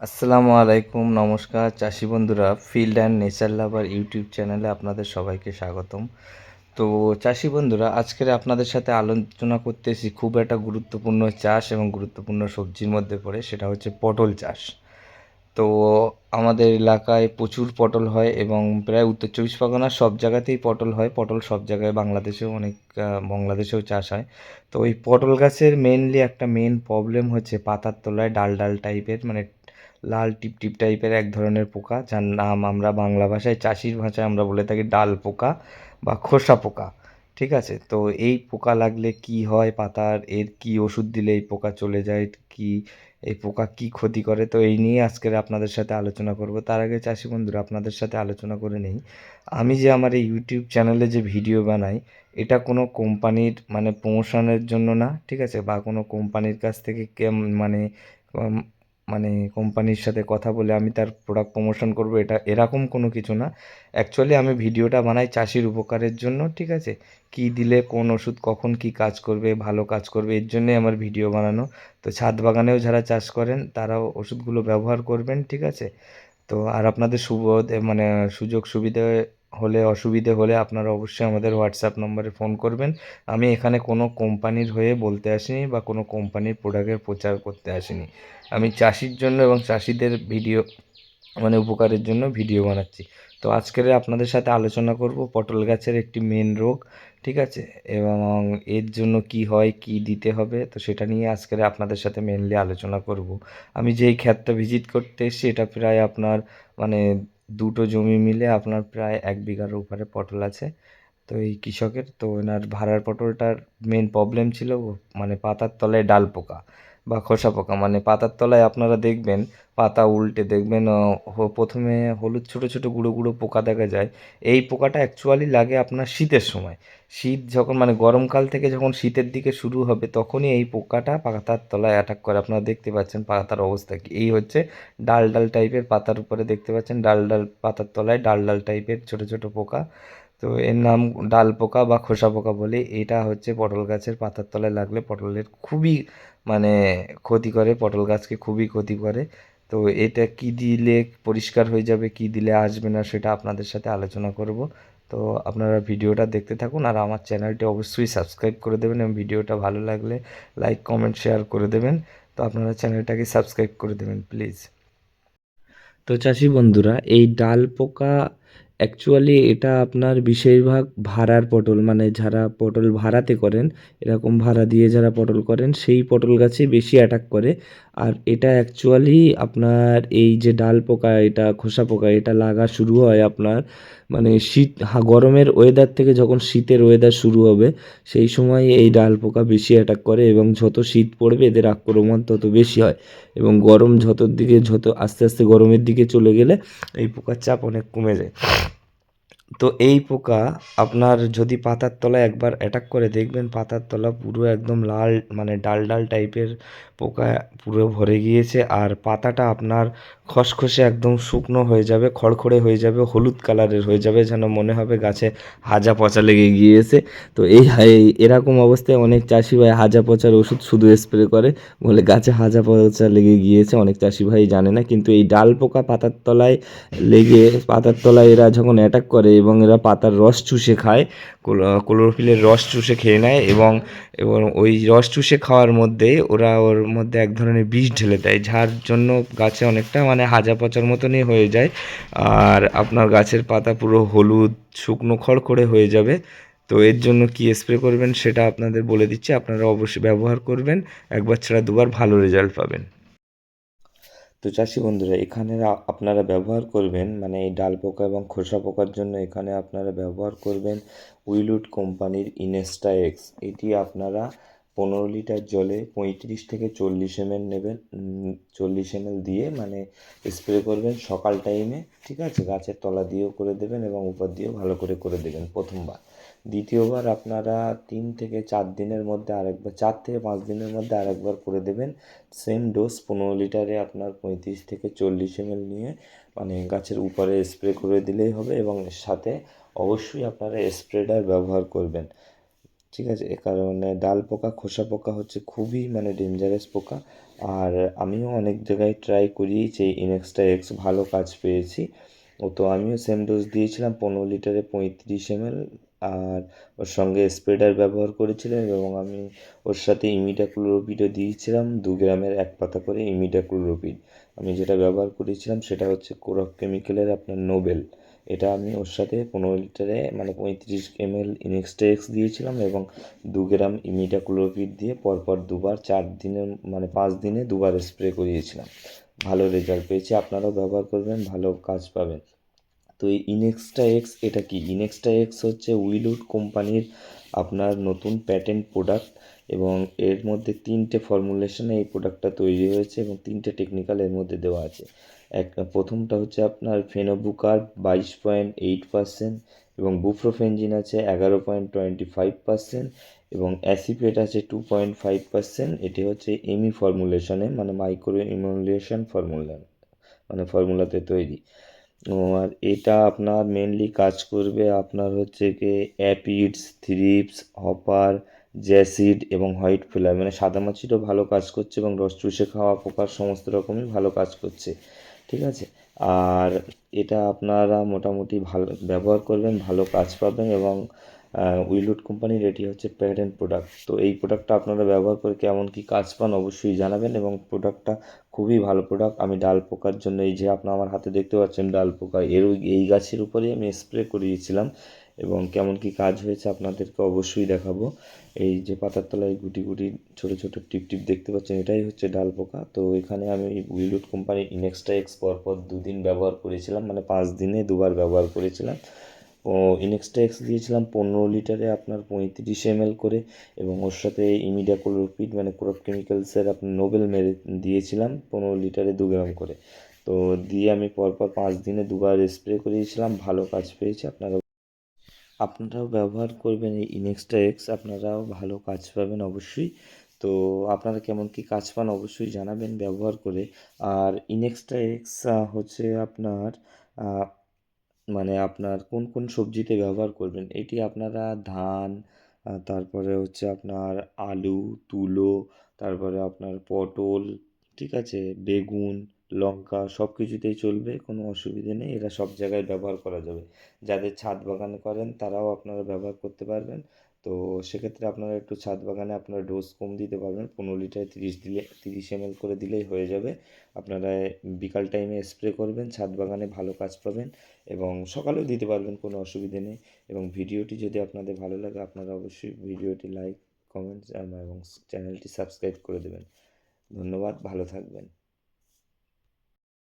আসসালামু আলাইকুম, নমস্কার চাষি বন্ধুরা, field and nature lover YouTube চ্যানেলে আপনাদের সবাইকে স্বাগতম। তো চাষি বন্ধুরা, আজকের আপনাদের সাথে আলোচনা করতেছি খুব একটা গুরুত্বপূর্ণ চাষ এবং গুরুত্বপূর্ণ সবজির মধ্যে পড়ে, সেটা হচ্ছে পটল চাষ। তো আমাদের এলাকায় প্রচুর পটল হয় এবং প্রায় উত্তর চব্বিশ পরগনার সব জায়গাতেই পটল হয়। পটল সব জায়গায়, বাংলাদেশেও অনেক বাংলাদেশেও চাষ হয়। তো ওই পটল গাছের মেনলি একটা মেন প্রবলেম হচ্ছে পাতার তলায় ডাল ডাল টাইপের মানে লাল টিপ টিপ টাইপের এক ধরনের পোকা, যার নাম আমরা বাংলা ভাষায় চাষির ভাষায় আমরা বলে থাকি ডাল পোকা বা খোসা পোকা। ঠিক আছে? তো এই পোকা লাগলে কি হয় পাতার? এর কি ওষুধ দিলে এই পোকা চলে যায়? কি এই পোকা কি ক্ষতি করে? তো এই নিয়ে আজকের আপনাদের সাথে আলোচনা করব। তার আগে চাষি বন্ধুরা, আপনাদের সাথে আলোচনা করে নেই। আমি যে আমার এই ইউটিউব চ্যানেলে যে ভিডিও বানাই, এটা কোনো কোম্পানির মানে প্রমোশনের জন্য না, ঠিক আছে? বা কোনো কোম্পানির কাছ থেকে মানে মানে কোম্পানির সাথে কথা বলে আমি তার প্রোডাক্ট প্রমোশন করব, এটা এরকম কোনো কিছু না। অ্যাকচুয়ালি আমি ভিডিওটা বানাই চাষির উপকারের জন্য, ঠিক আছে? কি দিলে, কোন ওষুধ কখন কি কাজ করবে, ভালো কাজ করবে, এর জন্যই আমার ভিডিও বানানো। তো ছাদ বাগানেও যারা চাষ করেন, তারাও ওষুধগুলো ব্যবহার করবেন, ঠিক আছে? তো আর আপনাদের সুবোধ মানে সুযোগ সুবিধে হলে, অসুবিধে হলে আপনারা অবশ্যই আমাদের হোয়াটসঅ্যাপ নম্বরে ফোন করবেন। আমি এখানে কোনো কোম্পানির হয়ে বলতে আসিনি বা কোনো কোম্পানির প্রোডাক্টের প্রচার করতে আসিনি। আমি চাষির জন্য এবং চাষিদের ভিডিও মানে উপকারের জন্য ভিডিও বানাচ্ছি। তো আজকের আপনাদের সাথে আলোচনা করব পটল গাছের একটি মেন রোগ, ঠিক আছে? এবং এর জন্য কি হয়, কি দিতে হবে, তো সেটা নিয়ে আজকের আপনাদের সাথে মেনলি আলোচনা করব। আমি যেই ক্ষেতটা ভিজিট করতে এসেছি, এটা প্রায় আপনার মানে দুটো জমি মিলে আপনার প্রায় এক বিঘার উপরে পটল আছে। তো এই কৃষকের, তো ওনার ভাড়ার পটলটার মেন প্রবলেম ছিল মানে পাতার তলায় ডাল পোকা। বা খোসা পোকা মানে পাতার তলায় আপনারা দেখবেন, পাতা উল্টে দেখবেন প্রথমে হলুদ, ছোট ছোট গুঁড়ো গুঁড়ো পোকা দেখা যায়। এই পোকাটা অ্যাকচুয়ালি লাগে আপনার শীতের সময়। শীত যখন মানে গরমকাল থেকে যখন শীতের দিকে শুরু হবে, তখনই এই পোকাটা পাতার তলায় অ্যাটাক করে। আপনারা দেখতে পাচ্ছেন পাতার অবস্থা কি। এই হচ্ছে ডাল ডাল টাইপের পাতার উপরে দেখতে পাচ্ছেন, ডাল ডাল পাতার তলায় ডাল ডাল টাইপের ছোট ছোট পোকা। তো এর নাম ডাল পোকা বা খোসা পোকা বলে এটা হচ্ছে পটল গাছের পাতার তলায় লাগলে পটলের খুবই মানে ক্ষতি করে, পটল গাছকে খুবই ক্ষতি করে। তো এটা কি দিলে পরিষ্কার হয়ে যাবে, কি দিলে আসবে না সেটা আপনাদের সাথে আলোচনা করব। তো আপনারা ভিডিওটা দেখতে থাকুন আর আমার চ্যানেলটি অবশ্যই সাবস্ক্রাইব করে দেবেন এবং ভিডিওটা ভালো লাগলে লাইক, কমেন্ট, শেয়ার করে দেবেন। তো আপনারা চ্যানেলটাকে সাবস্ক্রাইব করে দেবেন, প্লিজ। তো চাষি বন্ধুরা, এই ডাল পোকা অ্যাকচুয়ালি এটা আপনার বেশিরভাগ ভাড়ার পটল মানে যারা পটল ভাড়াতে করেন, এরকম ভাড়া দিয়ে যারা পটল করেন, সেই পটল গাছে বেশি অ্যাটাক করে। আর এটা অ্যাকচুয়ালি আপনার এই যে ডাল পোকা, এটা খোসা পোকা, এটা লাগা শুরু হয় আপনার মানে শীত গরমের ওয়েদার থেকে যখন শীতের ওয়েদার শুরু হবে, সেই সময় এই ডাল পোকা বেশি অ্যাটাক করে এবং যত শীত পড়বে এদের আক্রমণ তত বেশি হয়। এবং গরম যত দিকে, যত আস্তে আস্তে গরমের দিকে চলে গেলে এই পোকার চাপ অনেক কমে যায়। তো এই পোকা আপনার যদি পাতার তলায় একবার অ্যাটাক করে, দেখবেন পাতার তলা পুরো একদম লাল মানে ডাল ডাল টাইপের পোকা পুরো ভরে গিয়েছে আর পাতাটা আপনার খসখসে একদম শুকনো হয়ে যাবে, খড়খড়ে হয়ে যাবে, হলুদ কালারের হয়ে যাবে, যেন মনে হবে গাছে হাজা পচা লেগে গিয়েছে। তো এই এরকম অবস্থায় অনেক চাষি ভাই হাজা পচার ওষুধ শুধু স্প্রে করে, বলে গাছে হাজা পচা লেগে গিয়েছে, অনেক চাষি ভাই জানে না, কিন্তু এই ডাল পোকা পাতার তলায় লেগে, পাতার তলায় এরা যখন অ্যাটাক করে এবং এরা পাতার রস চুষে খায়, ক্লো- ক্লোরোফিলের রস চুষে খেয়ে নেয় এবং এবং ওই রস চুষে খাওয়ার মধ্যে ওরা ওর মধ্যে এক ধরনের বিষ ঢেলে দেয়, যার জন্য গাছে অনেকটা মানে হাজা পচার মতনই হয়ে যায়। আর আপনার গাছের পাতা পুরো হলুদ, শুকনো খড় করে হয়ে যাবে। তো এর জন্য কি স্প্রে করবেন সেটা আপনাদের বলে দিচ্ছি, আপনারা অবশ্যই ব্যবহার করবেন। একবার ছাড়া দুবার ভালো রেজাল্ট পাবেন। তো চাষি বন্ধুরা, এখানে আপনারা ব্যবহার করবেন মানে এই ডাল পোকা এবং খোসা পোকার জন্য এখানে আপনারা ব্যবহার করবেন উইলউড কোম্পানির ইনেস্টা এক্স। এটি আপনারা পনেরো লিটার জলে পঁয়ত্রিশ থেকে চল্লিশ এমএল নেবেন চল্লিশ এমএল দিয়ে মানে স্প্রে করবেন সকাল টাইমে ঠিক আছে? গাছের তলা দিয়েও করে দেবেন এবং উপর দিয়েও ভালো করে করে দেবেন প্রথমবার। দ্বিতীয়বার আপনারা তিন থেকে চার দিনের মধ্যে আরেকবার, চার থেকে পাঁচ দিনের মধ্যে আরেকবার করে দেবেন। সেম ডোজ পনেরো লিটারে আপনার পঁয়ত্রিশ থেকে চল্লিশ এমএল নিয়ে মানে গাছের উপরে স্প্রে করে দিলেই হবে এবং সাথে অবশ্যই আপনারা স্প্রেডার ব্যবহার করবেন। ঠিক আছে? এ কারণে ডাল পোকা, খোসা পোকা হচ্ছে খুবই মানে ডেঞ্জারাস পোকা। আর আমিও অনেক জায়গায় ট্রাই করিয়েছি এই ইনেক্সটা এক্স ভালো কাজ পেয়েছি। ও তো আমিও সেম ডোজ দিয়েছিলাম, পনেরো লিটারে পঁয়ত্রিশ এমএল আর ওর সঙ্গে স্প্রেডার ব্যবহার করেছিলাম এবং আমি ওর সাথে ইমিডাক্লোরোপিডও দিয়েছিলাম, দু গ্রামের এক পাতা করে ইমিডাক্লোরোপিড আমি যেটা ব্যবহার করেছিলাম সেটা হচ্ছে কোরক কেমিক্যালের আপনার নোবেল এটা আমি ওর সাথে পনেরো লিটারে মানে পঁয়ত্রিশ এমএল ইনেক্সটেক্স দিয়েছিলাম এবং দু গ্রাম ইমিডাক্লোরোপিড দিয়ে পরপর দুবার চার দিনের মানে পাঁচ দিনে দুবার স্প্রে করিয়েছিলাম। ভালো রেজাল্ট পেয়েছি, আপনারাও ব্যবহার করবেন, ভালো কাজ পাবেন। তো এই ইনেক্সটা এক্স এটা কি? ইনেক্সটা এক্স হচ্ছে উইলউড কোম্পানির আপনার নতুন প্যাটেন্ট প্রোডাক্ট এবং এর মধ্যে তিনটে ফর্মুলেশনে এই প্রোডাক্টটা তৈরি হয়েছে এবং তিনটে টেকনিক্যাল এর মধ্যে দেওয়া আছে। এক, প্রথমটা হচ্ছে আপনার ফেনোবুকার বাইশ পয়েন্ট এইট পার্সেন্ট এবং বুফ্রোফেনজিন আছে এগারো পয়েন্ট টোয়েন্টি ফাইভ পার্সেন্ট এবং অ্যাসিপেট আছে টু পয়েন্ট ফাইভ পার্সেন্ট। এটি হচ্ছে এমি ফর্মুলেশনে মানে মাইক্রো ইমুলেশন ফর্মুলা মানে ফর্মুলাতে তৈরি। আর এটা আপনার মেনলি কাজ করবে আপনার হচ্ছে কি অ্যাপিডস, থ্রিপস, হপার, জ্যাসিড এবং হোয়াইট ফ্লাই মানে সাদা মাছিরও ভালো কাজ করছে এবং রস চুষে খাওয়া, পোকার সমস্ত রকমই ভালো কাজ করছে। ঠিক আছে? আর এটা আপনারা মোটামুটি ভালো ব্যবহার করবেন, ভালো কাজ পাবেন এবং উইলুড কোম্পানির এটি হচ্ছে প্যারেন্ট প্রোডাক্ট তো এই প্রোডাক্টটা আপনারা ব্যবহার করে কেমন কী কাজ পান অবশ্যই জানাবেন এবং প্রোডাক্টটা খুবই ভালো প্রোডাক্ট আমি ডাল পোকার জন্য এই যে আপনার আমার হাতে দেখতে পাচ্ছেন ডাল পোকা এর এই গাছের উপরেই আমি স্প্রে করিয়েছিলাম। এবং কেমন কি কাজ হয়েছে আপনাদেরকে অবশ্যই দেখাবো। এই যে পাতার তলায় গুটি গুটি ছোট ছোট টিপ টিপ দেখতে পাচ্ছেন, এটাই হচ্ছে ডাল পোকা। তো এখানে আমি উইলুড কোম্পানির ইনেক্সটা এক্স পরপর দুদিন ব্যবহার করেছিলাম মানে পাঁচ দিনে দুবার ব্যবহার করেছিলাম। ও ইনেক্সটা এক্স দিয়েছিলাম পনেরো লিটারে আপনার পঁয়ত্রিশ এম করে এবং ওর সাথে ইমিডাক্লোরোপিড মানে ক্রপ কেমিক্যালসের আপনার নোবেল মেরে দিয়েছিলাম পনেরো লিটারে দু গ্রাম করে। তো দিয়ে আমি পরপর পাঁচ দিনে দুবার স্প্রে করিয়েছিলাম, ভালো কাজ পেয়েছে, আপনারা আপনারাও ব্যবহার করবেন এই ইনেক্সটা এক্স আপনারাও ভালো কাজ পাবেন অবশ্যই। তো আপনারা কেমন কি কাজ পান অবশ্যই জানাবেন ব্যবহার করে। আর ইনেক্সটা এক্স হচ্ছে আপনার মানে আপনার কোন কোন সবজিতে ব্যবহার করবেন? এটি আপনারা ধান তারপরে হচ্ছে আপনার আলু, তুলো, তারপরে আপনার পটল, ঠিক আছে, বেগুন লঙ্কা সব কিছুতেই চলবে, কোনো অসুবিধে নেই। এরা সব জায়গায় ব্যবহার করা যাবে। যাদের ছাদ বাগান করেন, তারাও আপনারা ব্যবহার করতে পারবেন। তো সেক্ষেত্রে আপনারা একটু ছাদ বাগানে আপনারা ডোজ কম দিতে পারবেন। পনেরো লিটারে তিরিশ দিলে, তিরিশ এমএল করে দিলেই হয়ে যাবে। আপনারা বিকাল টাইমে স্প্রে করবেন, ছাদ বাগানে ভালো কাজ পাবেন এবং সকালেও দিতে পারবেন, কোনো অসুবিধে নেই। এবং ভিডিওটি যদি আপনাদের ভালো লাগে, আপনারা অবশ্যই ভিডিওটি লাইক কমেন্টস এবং চ্যানেলটি সাবস্ক্রাইব করে দেবেন। ধন্যবাদ, ভালো থাকবেন।